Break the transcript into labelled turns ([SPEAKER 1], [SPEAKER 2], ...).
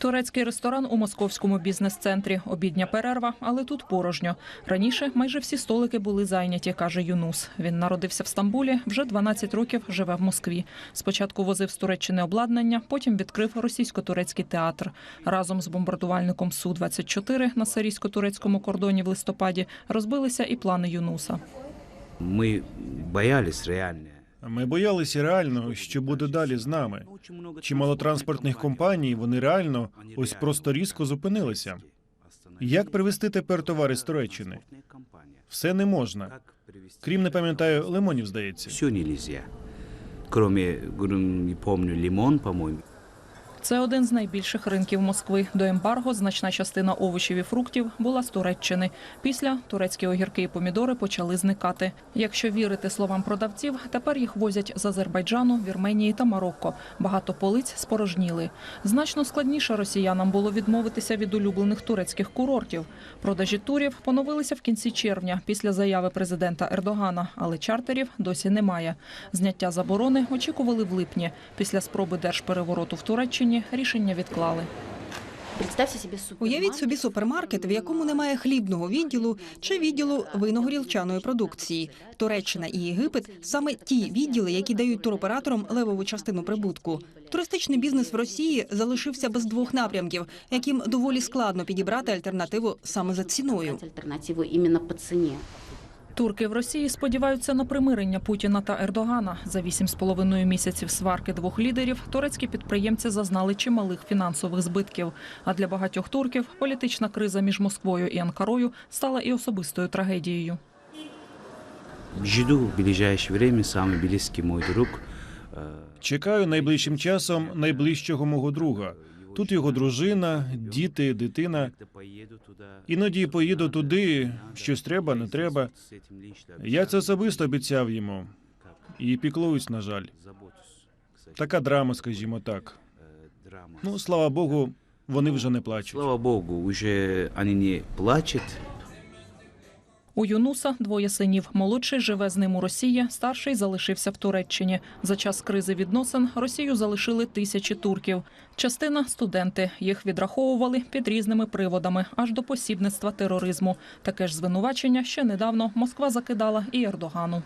[SPEAKER 1] Турецький ресторан у московському бізнес-центрі. Обідня перерва, але тут порожньо. Раніше майже всі столики були зайняті, каже Юнус. Він народився в Стамбулі, вже 12 років живе в Москві. Спочатку возив з Туреччини обладнання, потім відкрив російсько-турецький театр. Разом з бомбардувальником Су-24 на сирійсько-турецькому кордоні в листопаді розбилися і плани Юнуса.
[SPEAKER 2] Мы боялись реально.
[SPEAKER 3] Ми боялися реально, що буде далі з нами. Чимало транспортних компаній вони реально ось просто різко зупинилися. Як привезти тепер товари з Туреччини? Все не можна. Крім не пам'ятаю, лимонів здається.
[SPEAKER 2] Все не можна. Крім, не пам'ятаю, лимон, по-моему.
[SPEAKER 1] Це один з найбільших ринків Москви. До ембарго значна частина овочів і фруктів була з Туреччини. Після турецькі огірки і помідори почали зникати. Якщо вірити словам продавців, тепер їх возять з Азербайджану, Вірменії та Марокко. Багато полиць спорожніли. Значно складніше росіянам було відмовитися від улюблених турецьких курортів. Продажі турів поновилися в кінці червня після заяви президента Ердогана, але чартерів досі немає. Зняття заборони очікували в липні. Після спроби держперевороту в Туреччині рішення відклали.
[SPEAKER 4] Представьте себе супермаркет.
[SPEAKER 5] Уявіть собі супермаркет, в якому немає хлібного відділу чи відділу виногорілчаної продукції. Туреччина і Єгипет саме ті відділи, які дають туроператорам левову частину прибутку. Туристичний бізнес в Росії залишився без двох напрямків, яким доволі складно підібрати альтернативу саме за ціною.
[SPEAKER 1] Турки в Росії сподіваються на примирення Путіна та Ердогана. За вісім з половиною місяців сварки двох лідерів турецькі підприємці зазнали чималих фінансових збитків. А для багатьох турків політична криза між Москвою і Анкарою стала і особистою трагедією.
[SPEAKER 2] Жду в ближайшее время самый близкий мой друг.
[SPEAKER 3] Чекаю найближчим часом найближчого мого друга. Тут його дружина, діти, дитина. Іноді поїду туди, щось треба, не треба. Я це особисто обіцяв йому. І піклуюсь, на жаль. Така драма, скажімо так. Ну, слава Богу, вони вже не плачуть.
[SPEAKER 2] Слава богу, вже вони не плачут.
[SPEAKER 1] У Юнуса двоє синів. Молодший живе з ним у Росії, старший залишився в Туреччині. За час кризи відносин Росію залишили тисячі турків. Частина студенти. Їх відраховували під різними приводами, аж до посібництва тероризму. Таке ж звинувачення ще недавно Москва закидала і Ердогану.